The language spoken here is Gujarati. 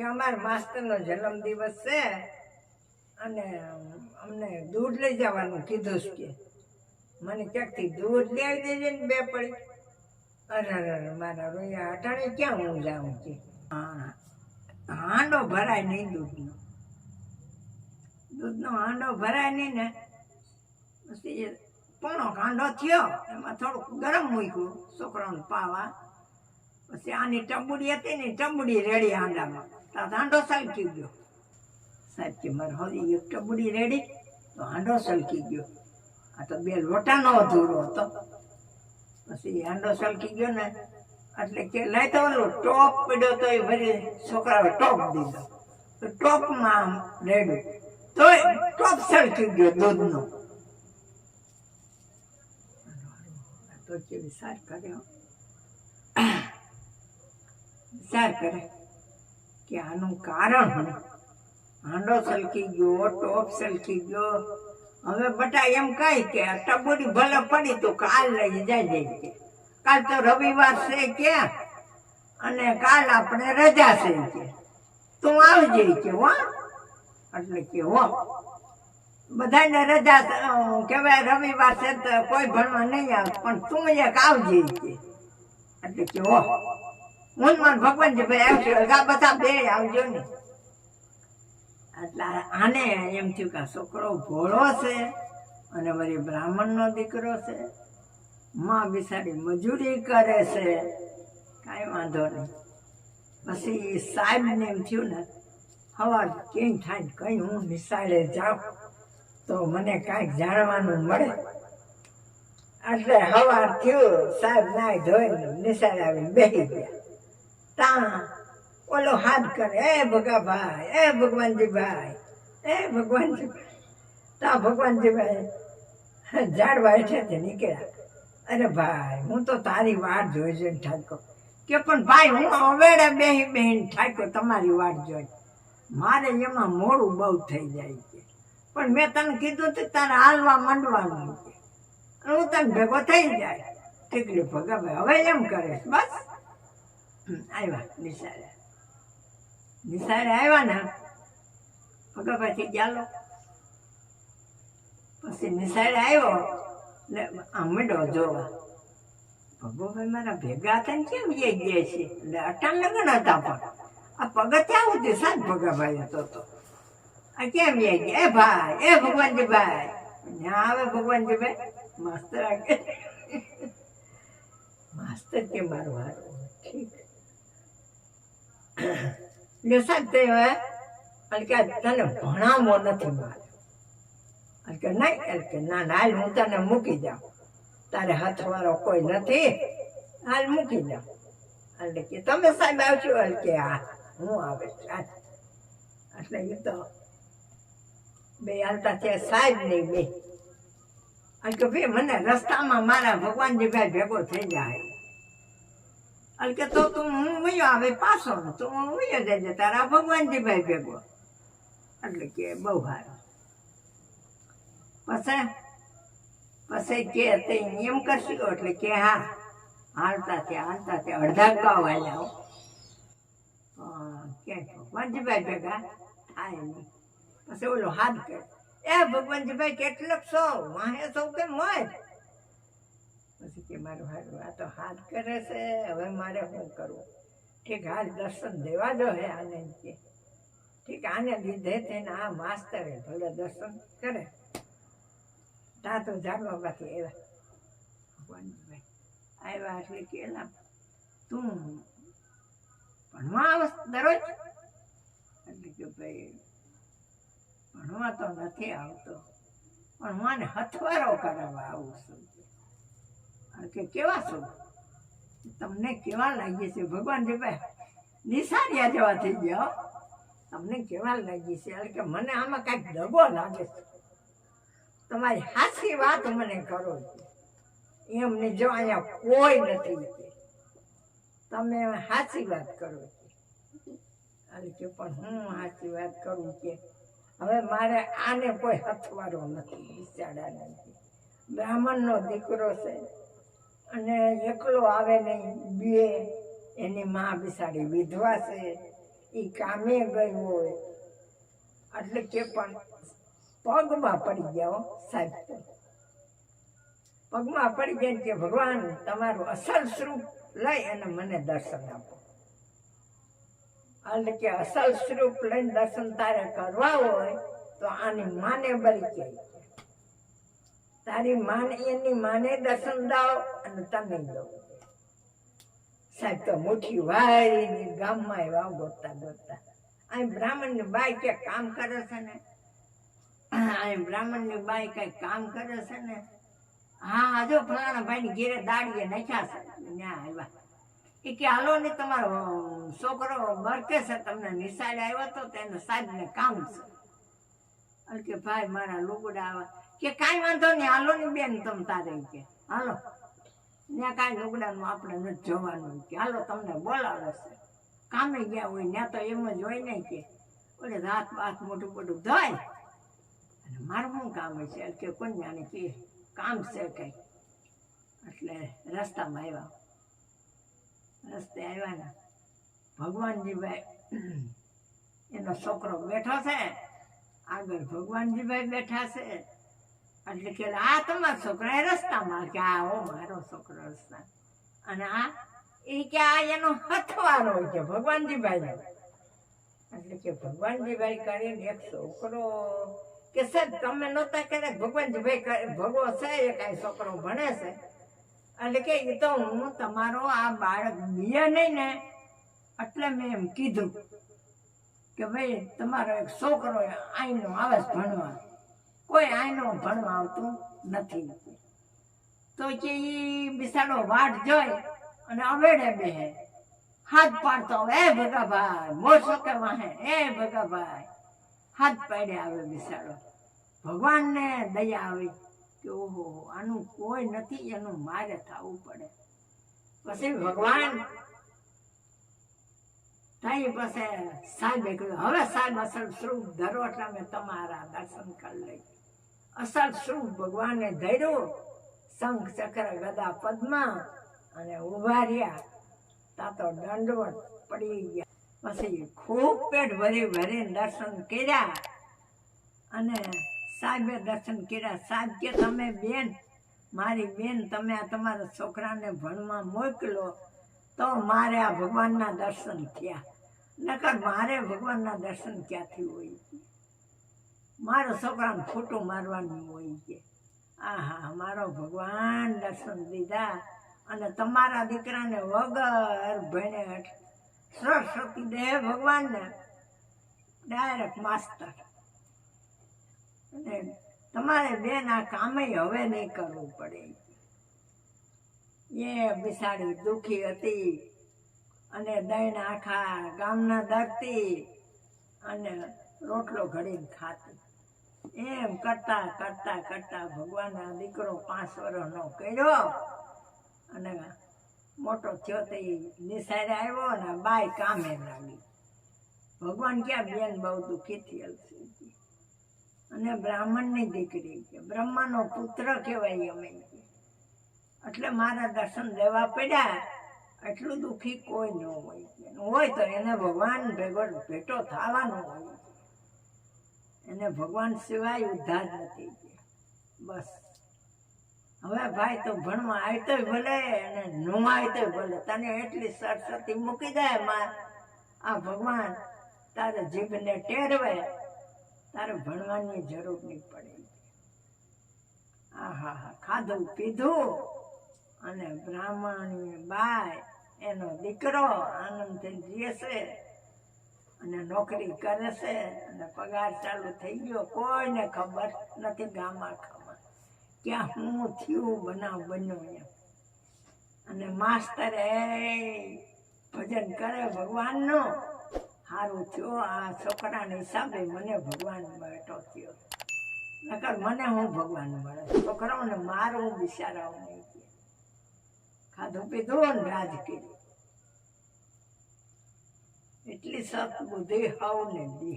કે અમારા માસ્તરનો જન્મ દિવસ છે. અને અમને દૂધ લઈ જવાનું કીધું છે કે, મને ક્યાંકથી દૂધ લઈ દેજે ને બે પડી. અરે અરે મારા રોયા અટાણે ક્યાં હું જાઉં કે? હા, હાંડો ભરાય નહીં દૂધનો. દૂધનો હાંડો ભરાય નહીં ને, પછી પોણો કાંડો થયો, એમાં થોડુંક ગરમ મૂક્યું છોકરાઓને પાવા. પછી આની ટંબુડી હતી ને ટંબુડી રેડી હાંડામાં. તો હાંડો સલકી ગયો. કે મારે હોલી એક ટંબુડી રેડી, તો હાંડો સલકી ગયો. આ તો બે લોટાનો અધૂરો હતો. પછી હાંડો સલકી ગયો ને, એટલે કે લઈ તો ઓલું ટોપ પડ્યો તો એ ભરી છોકરાએ ટોપ દીધો. તો ટોપમાં રેડ્યું તો ટોપ સળકી ગયો દૂધનો. તો કેવી સાર કરે હો. વિચાર કરે કે આનું કારણ શું? હાંડો સલકી ગયો, ટોપ સલકી ગયો. હવે બટા એમ કહી કે ટબોડી ભલે પડી તો કાલ લઈ જાય જાય કે. કાલ તો રવિવાર છે કે, અને કાલ આપણે રજા છે કે. તું આવજે કે હો. એટલે કે હો. બધાને રજા કહેવાય રવિવાર છે તો કોઈ ભણવા નહીં આવે, પણ તું એક આવજે કે. એટલે કે હો. હું મન ભગવાન છે ભાઈ આવશે આ બધા બે આવજો ને. એટલે આને એમ થયું કે છોકરો ભોળો છે અને વળી બ્રાહ્મણનો દીકરો છે. માં બિસાડી મજૂરી કરે છે. કાંઈ વાંધો નહીં. પછી સાહેબને એમ થયું ને, હવાર કેમ થાય કંઈ હું નિશાળે જાઉં તો મને કાંઈક જાણવાનું મળે. એટલે હવાર થયું, સાહેબ નાય ધોઈને નિશાળે આવીને બેસી ગયા. તા ઓલો હાથ કરે, એ ભગાભાઈ, એ ભગવાનજીભાઈ એ ભગવાનજીભાઈ. તા ભગવાનજીભાઈ ઝાડવા હેઠેથી નીકળ્યા. અરે ભાઈ, હું તો તારી વાટ જોઈ જોઈને ઠાકો કે પણ ભાઈ, હું અવેડે બેહી બેહીને ઠાક્યો તમારી વાટ જોઈ મારે એમાં મોડું બહુ થઈ જાય છે. પણ મેં તને કીધું તો તારે હાલવા માંડવાનું હું તને ભેગો થઈ જાય. ઠીકડી ભગાભાઈ, હવે એમ કરે બસ. આવ્યા નિશાળે નિશાળે આવ્યા ને ભગાભાઈ ચાલો. પછી નિશાળે આવ્યો ને આમ મીડો જોવા. ભગોભાઈ મારા ભેગા થઈને કેમ જઈ ગયા છે? એટલે અટાણ લગ્ન હતા પણ. આ પગથિયા સુધી સાત ભગાભાઈ હતો તો. આ કેમ જઈ ગયા? એ ભાઈ, એ ભગવાનજી ભાઈ. ના આવે ભગવાનજીભાઈ માસ્તર આગળ માસ્તર કે મારું હારું. ઠીક. લે સાહેબ તે હવે એટલે કે તને ભણાવવો નથી મારે. કે નહીં? એટલે કે ના ના, હાલ હું તને મૂકી જાઉં. તારે હાથવાળો કોઈ નથી. હાલ મૂકી જાઉં. એટલે કે તમે સાહેબ આવશો એટલે કે હા, હું આવે એટલે એ તો બે હાલતા છે સાહેબ નહીં બે. એટલે કે ભાઈ, મને રસ્તામાં મારા ભગવાનજીભાઈ ભેગો થઈ જાય એટલે કે તો તું હું વયો આવે પાછો તો હું વયો જજે તારા ભગવાનજીભાઈ ભેગો. એટલે કે બહુ સારું. પછી પછી કે તે એમ કરશું, એટલે કે હા હાલતા ત્યાં હાલતા ત્યાં અડધા ગાવ હાલ્યા કે ભગવાનજીભાઈ ભેગા થાય નહીં. પછી ઓલો હાથ કે, એ ભગવાનજીભાઈ કેટલોક છો વાહે સૌ કે મોય? કે મારું આ તો હાથ કરે છે. હવે મારે શું કરવું? ઠીક હાલ દર્શન દેવા દો હે આને કે. ઠીક, આને લીધે તેને આ માસ્તરે ભલે દર્શન કરે. તા તો બાકી આવ્યા ભગવાનભાઈ આવ્યા એટલે કે તું ભણવા આવસ દરરોજ? એટલે કે, ભાઈ, ભણવા તો નથી આવતો. પણ મને હથવારો કરાવવા આવું છું. કે કેવા છો? તમને કેવા લાગે છે? ભગવાનજીભાઈ નિશાળિયા જેવા થઈ ગયા. તમને કેવા લાગી છે? એટલે કે મને આમાં કાંઈક દગો લાગે છે. તમારી હાસી વાત મને કરો એમને જો અહીંયા કોઈ નથી તમે હાસી વાત કરો એટલે કે પણ હું હાસી વાત કરું કે હવે મારે આને કોઈ હથવારો નથી બિચારા નથી. બ્રાહ્મણનો દીકરો છે. અને એકલો આવે નહીં, બે. એની મા બિસાડી વિધવા છે. એ કામે ગઈ હોય. એટલે કે પણ પગમાં પડી ગયા સાહેબ. પગમાં પડી ગયા કે ભગવાન, તમારું અસલ સ્વરૂપ લઈ અને મને દર્શન આપો. એટલે કે અસલ સ્વરૂપ લઈને દર્શન તારે કરવા હોય, તો આની માને બરી કે તારી માને, એની માને દર્શન દાવ અને તમે દો. સાહેબ તો મુઠ્ઠી વાય ગામમાં એવા ગોતતા ગોતતા. આ બ્રાહ્મણની બાઈ કે કામ કરે છે ને? અહીં બ્રાહ્મણની બાઈ કઈ કામ કરે છે ને? હા જો ફલાણા ભાઈની ઘેરે દાડીએ નાખ્યા છે. ત્યાં આવ્યા. એ કે, હાલો ને, તમારો છોકરો વર્તે છે, તમને નિશાળે આવ્યો તો તેને સાહેબ ને કામ છે. કે, ભાઈ, મારા લુગડા આવા કે કાંઈ વાંધો નહીં, હાલો ને બેન તમ તારે કે. હાલો. ત્યાં કાંઈ લુગડાનું આપણે નથી જવાનું કે. હાલો તમને બોલાવે છે. કામે ગયા હોય ત્યાં તો એમ જ હોય નહીં કે. ઓલે રાત બાત મોટું મોટું ધોય. અને મારું શું કામ છે? કે જાણે કે કામ છે કઈ. એટલે રસ્તામાં આવ્યા. રસ્તે આવ્યા ને ભગવાનજીભાઈ એનો છોકરો બેઠો છે. આગળ ભગવાનજીભાઈ બેઠા છે. એટલે કે આ તમારા છોકરા રસ્તામાં કે આ, ઓ મારો છોકરો રસ્તા. અને આ, એ કે આ એનો હથવારો છે ભગવાનજીભાઈ એટલે કે ભગવાનજીભાઈ કરીને એક છોકરો કે સર તમે નહોતા કે ભગવાનજીભાઈ ભગવો છે, એ કાંઈ છોકરો ભણે છે. એટલે કે એ તો હું તમારો આ બાળક બીએ નહીં ને, એટલે મેં એમ કીધું કે ભાઈ, તમારો એક છોકરો આઈનો આવે ભણવા. કોઈ આઈનો ભણવા આવતું નથી. તો કે એ બિસાડો વાટ જોઈ અને અવેડે બેહે. હાથ પાડતો એ ભગાભાઈ મોસો કે વાહે, એ ભગાભાઈ. હાથ પાડે આવે બિસાડો. ભગવાનને દયા આવી કે, ઓહો, આનું કોઈ નથી, એનું મારે થવું પડે. પછી ભગવાન તઈ પાસે સાહેબે કહ્યું હવે સાહેબ અસલ સ્વરૂપ ધરો એટલે મેં તમારા દર્શન કરી લઈ અસલ સ્વરૂપ ભગવાને ધર્યો? શંખ, ચક્ર, ગદા, પદ્મા અને ઊભા રહ્યા. તા તો દંડવત પડી ગયા. પછી ખૂબ પેટ ભરી ભરી દર્શન કર્યા. અને સાહેબે દર્શન કર્યા. સાહેબ કે, તમે બેન, મારી બેન, તમે આ તમારા છોકરાને ભણવા મોકલો. તો મારે આ ભગવાનના દર્શન થયા. નકર મારે ભગવાનના દર્શન ક્યાંથી હોય? મારો છોકરાને ખોટું મારવાનું હોય છે. આહા, મારો ભગવાન દર્શન દીધા અને તમારા દીકરાને વગર ભણે સરસ્વતી દે ભગવાનને ડાયરેક્ટ માસ્ટર અને તમારે બેન આ કામે હવે નહીં કરવું પડે. એ બિસાડી દુખી હતી અને દહીં આખા ગામના દરતી અને રોટલો ઘડીને ખાતી. એમ કરતા કરતા કરતા ભગવાનના દીકરો પાંચ વર્ષનો કર્યો. અને મોટો થયો તો એ નિસારે આવ્યો ને બાય કામે લાગી. ભગવાન ક્યાં બેન બહુ દુઃખીથી હલશે અને બ્રાહ્મણની દીકરી છે બ્રહ્માનો પુત્ર કહેવાય અમે એટલે મારા દર્શન લેવા પડ્યા, એટલું દુઃખી કોઈ ન હોય હોય તો એને ભગવાન ભેગો ભેટો થવાનો હોય. એને ભગવાન સિવાય ઉદ્ધાર નથી બસ. હવે ભાઈ તો ભણવા આવતોય ભલે અને ન આવતોય ભલે. તને એટલી સરસ્વતી મૂકી દે માં. આ ભગવાન તારે જીભને ટેરવે. તારે ભણવાની જરૂર નહીં પડે. આહા, હા, ખાધું, પીધું. અને બ્રાહ્મણી બાય, એનો દીકરો આનંદ થઈ છે. અને નોકરી કરે છે અને પગાર ચાલુ થઈ ગયો, કોઈને ખબર નથી ગામ આખામાં ક્યાં હું થયું બનાવ બન્યો એમ. અને માસ્તર એ ભજન કરે ભગવાનનો. સારું થયો, આ છોકરાના હિસાબે મને ભગવાન બેઠો થયો. નકર મને હું ભગવાન મળે, છોકરાઓને મારું બિચારાઓ નહીં ખાધું પીધું ને રાજ કર્યું. એટલી સત બુદ્ધિ હાવ લેતી